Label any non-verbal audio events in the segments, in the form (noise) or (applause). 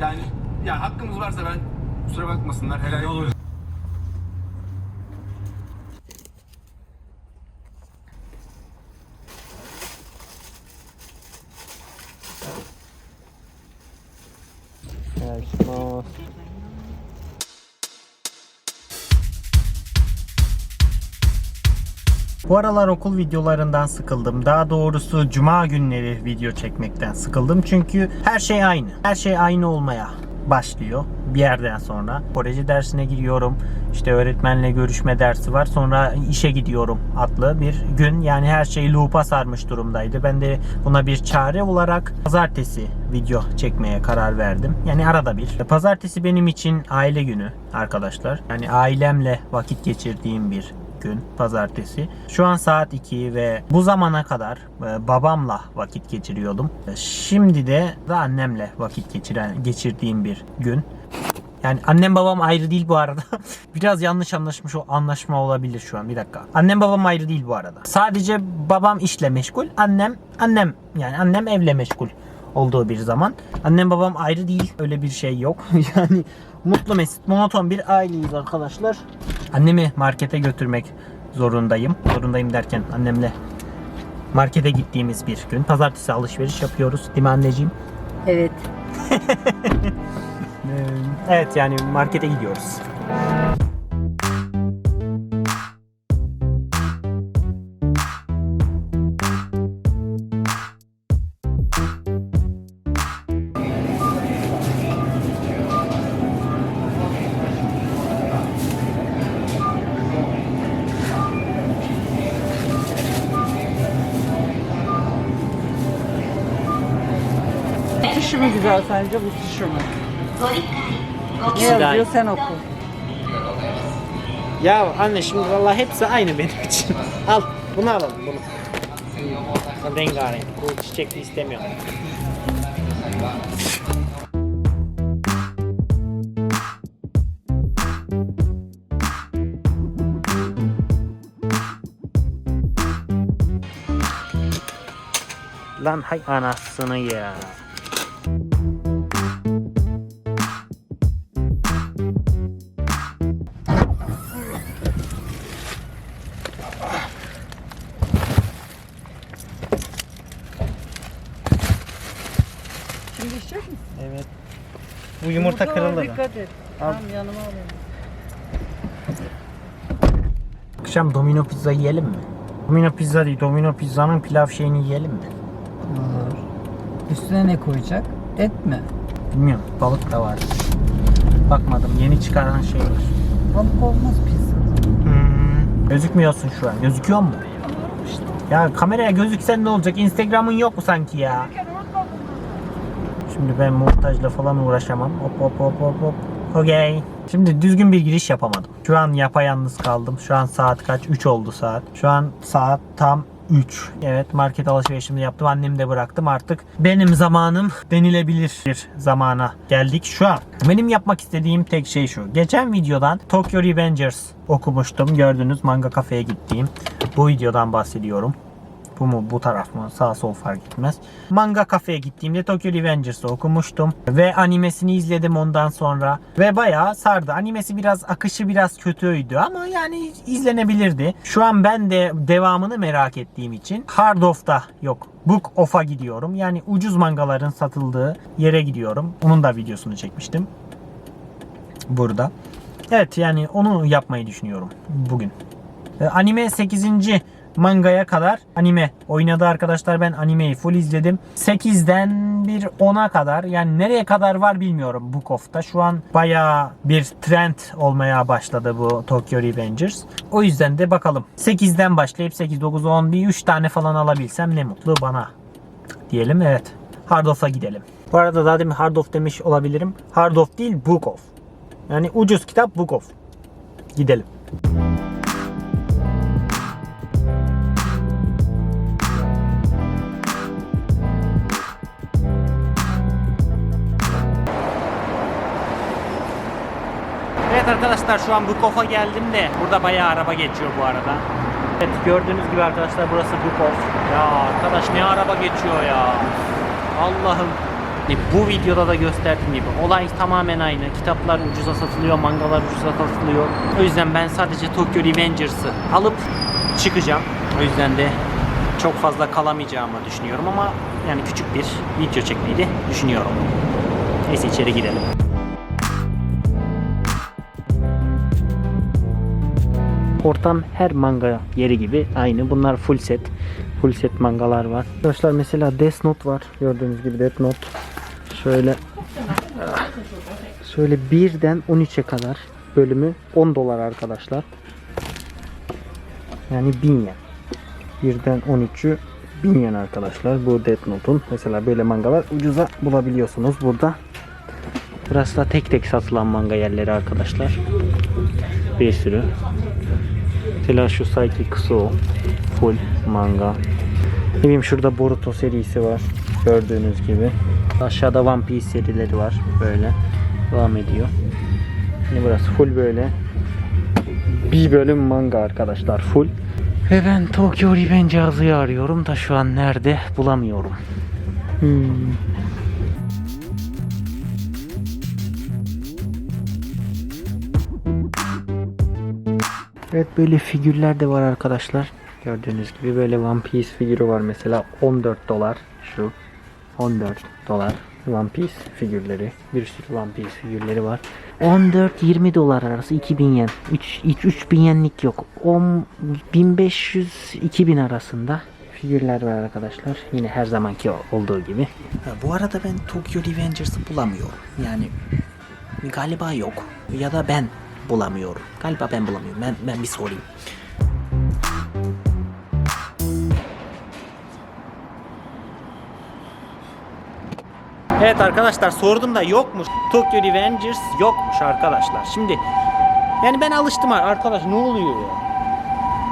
Yani ya hakkımız varsa ben kusura bakmasınlar helal olur. Bu aralar okul videolarından sıkıldım. Daha doğrusu cuma günleri video çekmekten sıkıldım. Çünkü her şey aynı. Her şey aynı olmaya başlıyor bir yerden sonra. Koleji dersine giriyorum. İşte öğretmenle görüşme dersi var. Sonra işe gidiyorum adlı bir gün. Yani her şey loop'a sarmış durumdaydı. Ben de buna bir çare olarak pazartesi video çekmeye karar verdim. Yani arada bir. Pazartesi benim için aile günü arkadaşlar. Yani ailemle vakit geçirdiğim bir gün pazartesi. Şu an saat 2 ve bu zamana kadar e, babamla vakit geçiriyordum. E, Şimdi de da annemle vakit geçiren geçirdiğim bir gün. Yani annem babam ayrı değil bu arada. (laughs) Biraz yanlış anlaşmış o anlaşma olabilir şu an. Bir dakika. Annem babam ayrı değil bu arada. Sadece babam işle meşgul. Annem annem yani annem evle meşgul olduğu bir zaman. Annem babam ayrı değil. Öyle bir şey yok. (laughs) yani mutlu mesut monoton bir aileyiz arkadaşlar. Annemi markete götürmek zorundayım. Zorundayım derken annemle markete gittiğimiz bir gün. Pazartesi alışveriş yapıyoruz. Değil mi anneciğim? Evet. (laughs) Evet yani markete gidiyoruz. Güzel sence bu tişi mi? Ne yazıyor sen oku. Ya anne şimdi vallahi hepsi aynı benim (laughs) için. Al bunu alalım bunu. Rengarenk. Bu çiçekli istemiyorum. Lan hay anasını ya. İçecek misin? Evet. Bu yumurta Yumurta mı? Dikkat et. Al. Tamam yanıma alayım. Akşam domino pizza yiyelim mi? Domino pizza değil, domino pizzanın pilav şeyini yiyelim mi? Olur. Üstüne ne koyacak? Et mi? Bilmiyorum, balık da var. Bakmadım, yeni çıkaran şey var. Balık olmaz pizza. Hmm. Gözükmüyorsun şu an, gözüküyor mu? Ya kameraya gözüksen ne olacak? Instagram'ın yok mu sanki ya? Şimdi ben montajla falan uğraşamam. Hop hop hop hop hop. Okey. Şimdi düzgün bir giriş yapamadım. Şu an yapayalnız kaldım. Şu an saat kaç? 3 oldu saat. Şu an saat tam 3. Evet market alışverişimi yaptım. Annemi de bıraktım. Artık benim zamanım denilebilir bir zamana geldik şu an. Benim yapmak istediğim tek şey şu. Geçen videodan Tokyo Revengers okumuştum. Gördünüz manga kafeye gittiğim. Bu videodan bahsediyorum. Bu mu bu taraf mı sağ sol fark etmez. Manga kafeye gittiğimde Tokyo Revengers'ı okumuştum. Ve animesini izledim ondan sonra. Ve bayağı sardı. Animesi biraz akışı biraz kötüydü ama yani izlenebilirdi. Şu an ben de devamını merak ettiğim için Hard Off'ta yok. Book Off'a gidiyorum. Yani ucuz mangaların satıldığı yere gidiyorum. Onun da videosunu çekmiştim. Burada. Evet yani onu yapmayı düşünüyorum bugün. E, Anime 8. mangaya kadar anime oynadı arkadaşlar. Ben animeyi full izledim. 8'den bir 10'a kadar yani nereye kadar var bilmiyorum Book Off'ta. Şu an bayağı bir trend olmaya başladı bu Tokyo Revengers. O yüzden de bakalım. 8'den başlayıp 8, 9, 10 bir 3 tane falan alabilsem ne mutlu bana. Diyelim evet. Hard Off'a gidelim. Bu arada daha demin Hard Off demiş olabilirim. Hard Off değil Book Off. Yani ucuz kitap Book Off. Gidelim. Evet arkadaşlar şu an Bukow'a geldim de burada bayağı araba geçiyor bu arada. Evet gördüğünüz gibi arkadaşlar burası Bukov. Ya arkadaş ne araba geçiyor ya. Allah'ım. E, Bu videoda da gösterdiğim gibi olay tamamen aynı. Kitaplar ucuza satılıyor, mangalar ucuza satılıyor. O yüzden ben sadece Tokyo Revengers'ı alıp çıkacağım. O yüzden de çok fazla kalamayacağımı düşünüyorum ama yani küçük bir video çekmeyi de düşünüyorum. Neyse içeri girelim. Ortam her manga yeri gibi aynı. Bunlar full set. Full set mangalar var. Arkadaşlar mesela Death Note var. Gördüğünüz gibi Death Note. Şöyle şöyle 1'den 13'e kadar bölümü 10 dolar arkadaşlar. Yani 1000 yen. 1'den 13'ü 1000 yen arkadaşlar. Bu Death Note'un. Mesela böyle mangalar ucuza bulabiliyorsunuz burada. Burası da tek tek satılan manga yerleri arkadaşlar. Bir sürü. Mesela şu Saiki Kuso full manga. Ne bileyim şurada Boruto serisi var. Gördüğünüz gibi. Aşağıda One Piece serileri var. Böyle devam ediyor. Şimdi burası full böyle bir bölüm manga arkadaşlar full. Ve ben Tokyo Revengers'ı arıyorum da şu an nerede bulamıyorum. Hmm. Evet böyle figürler de var arkadaşlar. Gördüğünüz gibi böyle One Piece figürü var mesela 14 dolar şu 14 dolar One Piece figürleri. Bir sürü One Piece figürleri var. 14-20 dolar arası 2000 yen. 3, 3000 yenlik yok. 10 1500-2000 arasında figürler var arkadaşlar. Yine her zamanki olduğu gibi. bu arada ben Tokyo Revengers'ı bulamıyorum. Yani galiba yok. Ya da ben bulamıyorum. Galiba ben bulamıyorum. Ben, ben bir sorayım. Evet arkadaşlar sordum da yokmuş. Tokyo Revengers yokmuş arkadaşlar. Şimdi yani ben alıştım arkadaş ne oluyor ya?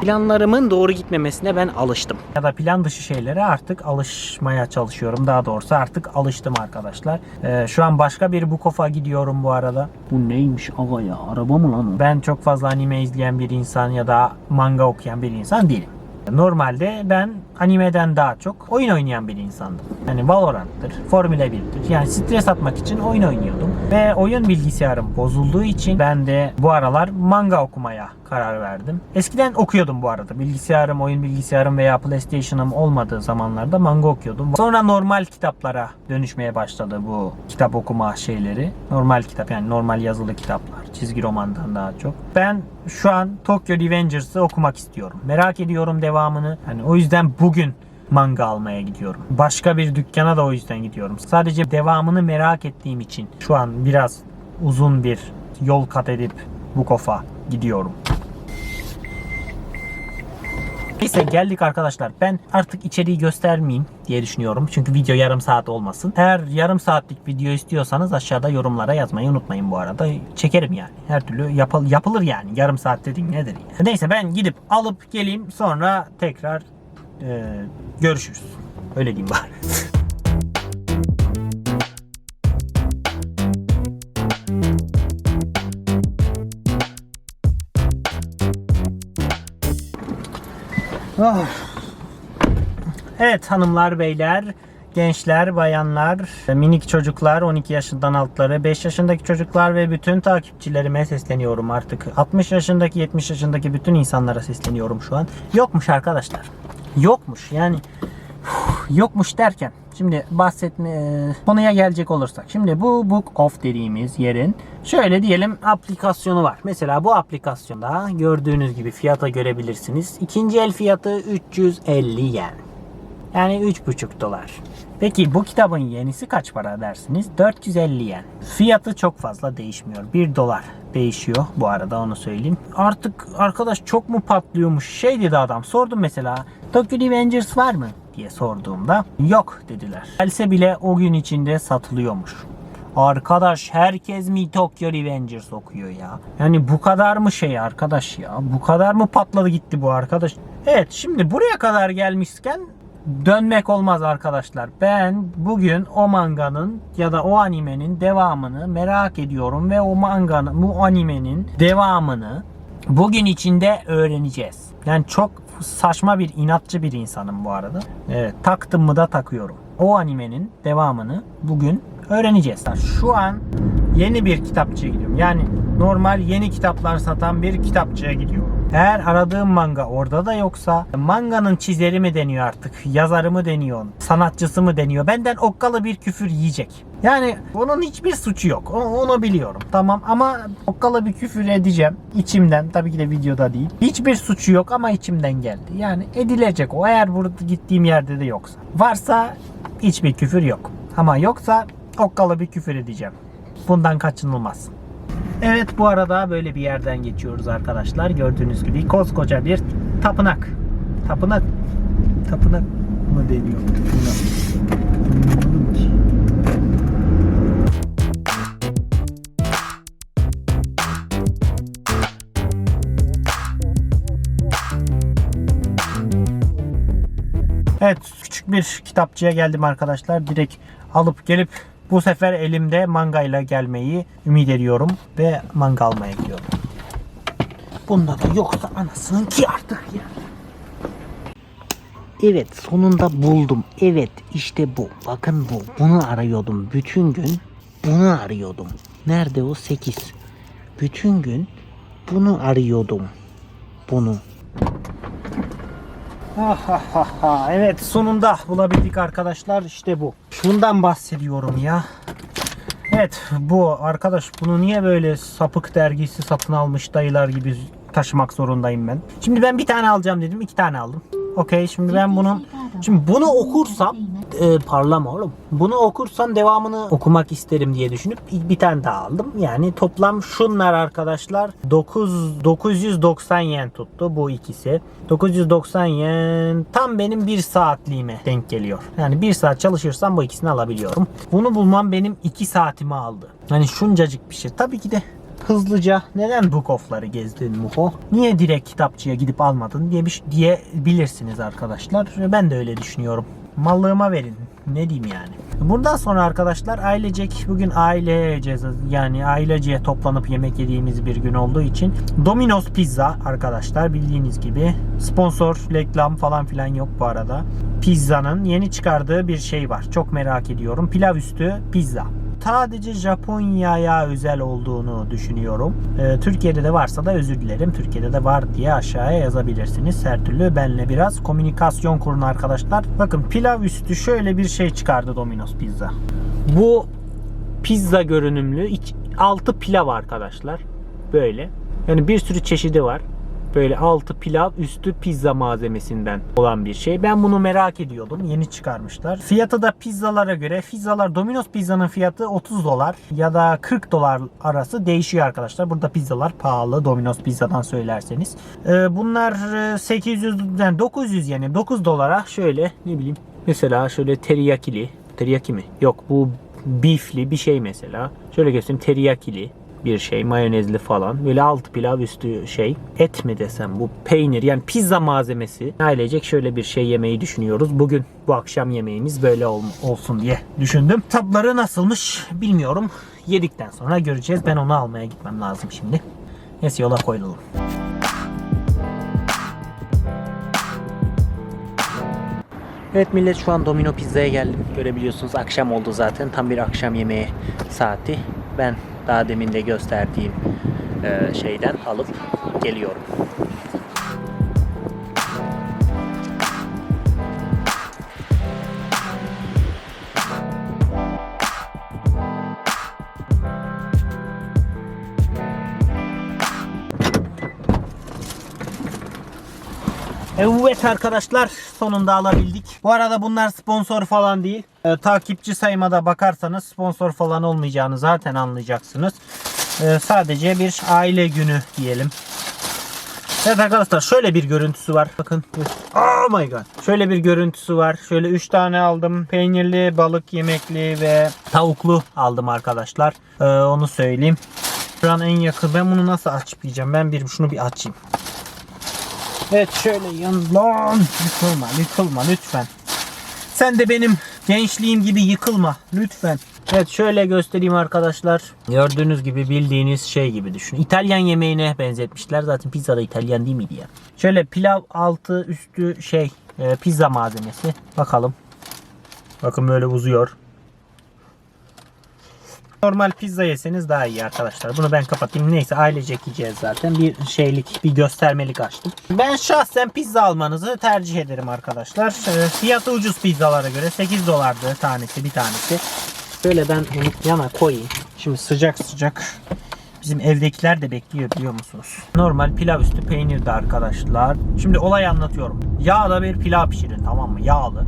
Planlarımın doğru gitmemesine ben alıştım. Ya da plan dışı şeylere artık alışmaya çalışıyorum. Daha doğrusu artık alıştım arkadaşlar. Ee, şu an başka bir Bukof'a gidiyorum bu arada. Bu neymiş aga ya? Araba mı lan o? Ben çok fazla anime izleyen bir insan ya da manga okuyan bir insan değilim. Normalde ben animeden daha çok oyun oynayan bir insandım. Yani Valorant'tır, Formula 1'dir. Yani stres atmak için oyun oynuyordum. Ve oyun bilgisayarım bozulduğu için ben de bu aralar manga okumaya karar verdim. Eskiden okuyordum bu arada. Bilgisayarım, oyun bilgisayarım veya PlayStation'ım olmadığı zamanlarda manga okuyordum. Sonra normal kitaplara dönüşmeye başladı bu kitap okuma şeyleri. Normal kitap yani normal yazılı kitaplar. Çizgi romandan daha çok. Ben şu an Tokyo Revengers'ı okumak istiyorum. Merak ediyorum devamını. Hani o yüzden bugün manga almaya gidiyorum. Başka bir dükkana da o yüzden gidiyorum. Sadece devamını merak ettiğim için şu an biraz uzun bir yol kat edip Bukof'a gidiyorum. Neyse geldik arkadaşlar. Ben artık içeriği göstermeyeyim diye düşünüyorum. Çünkü video yarım saat olmasın. Eğer yarım saatlik video istiyorsanız aşağıda yorumlara yazmayı unutmayın bu arada. Çekerim yani. Her türlü yapıl yapılır yani. Yarım saat dediğin nedir ya. Neyse ben gidip alıp geleyim sonra tekrar e, görüşürüz. Öyle diyeyim bari. Evet hanımlar beyler, gençler, bayanlar, minik çocuklar, 12 yaşından altları, 5 yaşındaki çocuklar ve bütün takipçilerime sesleniyorum artık. 60 yaşındaki, 70 yaşındaki bütün insanlara sesleniyorum şu an. Yokmuş arkadaşlar. Yokmuş yani yokmuş derken şimdi bahsetme konuya gelecek olursak. Şimdi bu Book of dediğimiz yerin şöyle diyelim aplikasyonu var. Mesela bu aplikasyonda gördüğünüz gibi fiyata görebilirsiniz. İkinci el fiyatı 350 yen. Yani 3,5 dolar. Peki bu kitabın yenisi kaç para dersiniz? 450 yen. Fiyatı çok fazla değişmiyor. 1 dolar değişiyor bu arada onu söyleyeyim. Artık arkadaş çok mu patlıyormuş? Şey dedi adam sordum mesela. Tokyo Revengers var mı? diye sorduğumda yok dediler. Gelse bile o gün içinde satılıyormuş. Arkadaş herkes mi Tokyo Revengers okuyor ya? Yani bu kadar mı şey arkadaş ya? Bu kadar mı patladı gitti bu arkadaş? Evet şimdi buraya kadar gelmişken dönmek olmaz arkadaşlar. Ben bugün o manganın ya da o animenin devamını merak ediyorum ve o manganın, bu animenin devamını bugün içinde öğreneceğiz. Yani çok saçma bir inatçı bir insanım bu arada. Evet, taktım mı da takıyorum. o animenin devamını bugün öğreneceğiz. Şu an yeni bir kitapçıya gidiyorum. Yani normal yeni kitaplar satan bir kitapçıya gidiyorum. Eğer aradığım manga orada da yoksa manganın çizeri mi deniyor artık, yazarı mı deniyor, sanatçısı mı deniyor benden okkalı bir küfür yiyecek. Yani onun hiçbir suçu yok. Onu biliyorum. Tamam ama okkalı bir küfür edeceğim içimden. Tabii ki de videoda değil. Hiçbir suçu yok ama içimden geldi. Yani edilecek o eğer burada gittiğim yerde de yoksa. Varsa hiçbir küfür yok. Ama yoksa okkalı bir küfür edeceğim. Bundan kaçınılmaz. Evet bu arada böyle bir yerden geçiyoruz arkadaşlar. Gördüğünüz gibi koskoca bir tapınak. Tapınak. Tapınak mı deniyor? Tapınak. Bir kitapçıya geldim arkadaşlar. Direkt alıp gelip bu sefer elimde mangayla gelmeyi ümit ediyorum ve manga almaya gidiyorum. Bunda da yoksa anasının ki artık ya. Evet sonunda buldum. Evet işte bu. Bakın bu. Bunu arıyordum. Bütün gün bunu arıyordum. Nerede o 8? Bütün gün bunu arıyordum. Bunu. Evet sonunda bulabildik arkadaşlar işte bu. Şundan bahsediyorum ya. Evet bu arkadaş bunu niye böyle sapık dergisi satın almış dayılar gibi taşımak zorundayım ben. Şimdi ben bir tane alacağım dedim iki tane aldım. Okey şimdi ben bunu şimdi bunu okursam e, parlama oğlum. Bunu okursam devamını okumak isterim diye düşünüp bir tane daha aldım. Yani toplam şunlar arkadaşlar 9 990 yen tuttu bu ikisi. 990 yen tam benim bir saatliğime denk geliyor. Yani bir saat çalışırsam bu ikisini alabiliyorum. Bunu bulmam benim 2 saatimi aldı. Hani şuncacık bir şey. Tabii ki de hızlıca neden Book of'ları gezdin Muho? Niye direkt kitapçıya gidip almadın diye bir diyebilirsiniz arkadaşlar. Ben de öyle düşünüyorum. Mallığıma verin. Ne diyeyim yani. Buradan sonra arkadaşlar ailecek bugün ailece yani ailece toplanıp yemek yediğimiz bir gün olduğu için Domino's Pizza arkadaşlar bildiğiniz gibi sponsor, reklam falan filan yok bu arada. Pizza'nın yeni çıkardığı bir şey var. Çok merak ediyorum. Pilav üstü pizza sadece Japonya'ya özel olduğunu düşünüyorum. Ee, Türkiye'de de varsa da özür dilerim. Türkiye'de de var diye aşağıya yazabilirsiniz. Her türlü benle biraz komünikasyon kurun arkadaşlar. Bakın pilav üstü şöyle bir şey çıkardı Domino's Pizza. Bu pizza görünümlü iç, altı pilav arkadaşlar. Böyle. Yani bir sürü çeşidi var. Böyle altı pilav üstü pizza malzemesinden olan bir şey. Ben bunu merak ediyordum. Yeni çıkarmışlar. Fiyatı da pizzalara göre. Pizzalar Domino's pizzanın fiyatı 30 dolar ya da 40 dolar arası değişiyor arkadaşlar. Burada pizzalar pahalı Domino's pizzadan söylerseniz. Ee, bunlar e, 800 yani 900 yani 9 dolara şöyle ne bileyim mesela şöyle teriyakili teriyaki mi? Yok bu beefli bir şey mesela. Şöyle göstereyim teriyakili bir şey mayonezli falan. Böyle altı pilav üstü şey. Et mi desem bu peynir yani pizza malzemesi. Ailecek şöyle bir şey yemeyi düşünüyoruz. Bugün bu akşam yemeğimiz böyle ol- olsun diye düşündüm. Tatları nasılmış bilmiyorum. Yedikten sonra göreceğiz. Ben onu almaya gitmem lazım şimdi. Neyse yola koyulalım. Evet millet şu an Domino Pizza'ya geldim. Görebiliyorsunuz akşam oldu zaten. Tam bir akşam yemeği saati. Ben daha demin de gösterdiğim e, şeyden alıp geliyorum. Evet arkadaşlar sonunda alabildik. Bu arada bunlar sponsor falan değil. Ee, takipçi sayıma da bakarsanız sponsor falan olmayacağını zaten anlayacaksınız. Ee, sadece bir aile günü diyelim. Evet arkadaşlar şöyle bir görüntüsü var. Bakın. Oh my god. Şöyle bir görüntüsü var. Şöyle 3 tane aldım. Peynirli, balık yemekli ve tavuklu aldım arkadaşlar. Ee, onu söyleyeyim. Şu an en yakın. Ben bunu nasıl açmayacağım? Ben bir şunu bir açayım. Evet şöyle yan lan yıkılma yıkılma lütfen. Sen de benim gençliğim gibi yıkılma lütfen. Evet şöyle göstereyim arkadaşlar. Gördüğünüz gibi bildiğiniz şey gibi düşün. İtalyan yemeğine benzetmişler. Zaten pizza da İtalyan değil miydi ya? Şöyle pilav altı üstü şey e, pizza malzemesi. Bakalım. Bakın böyle uzuyor. Normal pizza yeseniz daha iyi arkadaşlar. Bunu ben kapatayım. Neyse ailecek yiyeceğiz zaten. Bir şeylik, bir göstermelik açtım. Ben şahsen pizza almanızı tercih ederim arkadaşlar. Ee, Fiyatı ucuz pizzalara göre. 8 dolardı tanesi, bir tanesi. Şöyle ben bunu yana koyayım. Şimdi sıcak sıcak Bizim evdekiler de bekliyor biliyor musunuz? Normal pilav üstü peynirdi arkadaşlar. Şimdi olayı anlatıyorum. Yağda bir pilav pişirin tamam mı? Yağlı.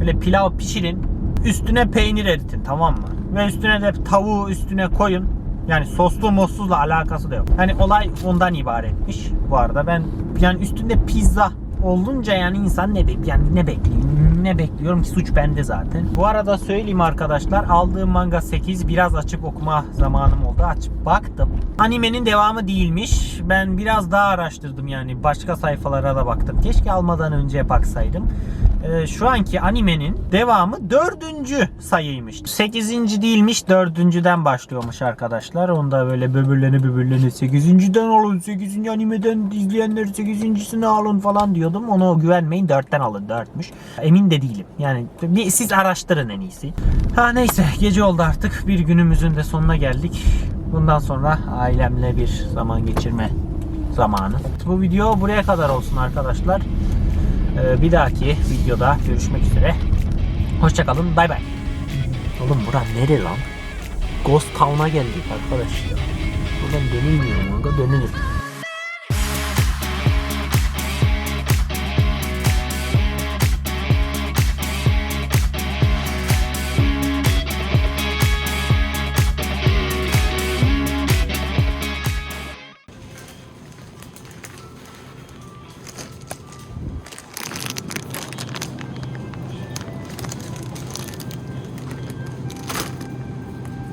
Böyle pilav pişirin. Üstüne peynir eritin tamam mı? Ve üstüne de tavuğu üstüne koyun. Yani soslu mossuzla alakası da yok. Yani olay ondan ibaretmiş bu arada. Ben yani üstünde pizza olunca yani insan ne bek yani ne bekliyor ne bekliyorum ki suç bende zaten. Bu arada söyleyeyim arkadaşlar aldığım manga 8 biraz açıp okuma zamanım oldu açıp baktım. Animenin devamı değilmiş. Ben biraz daha araştırdım yani başka sayfalara da baktım. Keşke almadan önce baksaydım. Ee, şu anki animenin devamı dördüncü sayıymış. Sekizinci değilmiş dördüncüden başlıyormuş arkadaşlar. Onda böyle böbürlene böbürlene sekizinciden alın sekizinci animeden izleyenler sekizincisini alın falan diyordum. Ona güvenmeyin dörtten alın dörtmüş. Emin de değilim. Yani bir, siz araştırın en iyisi. Ha neyse gece oldu artık. Bir günümüzün de sonuna geldik. Bundan sonra ailemle bir zaman geçirme zamanı. Bu video buraya kadar olsun arkadaşlar. Ee, bir dahaki videoda görüşmek üzere. Hoşçakalın. Bay bay. Oğlum bura nere lan? Ghost Town'a geldik arkadaşlar. Buradan dönülmüyor mu? Dönülür.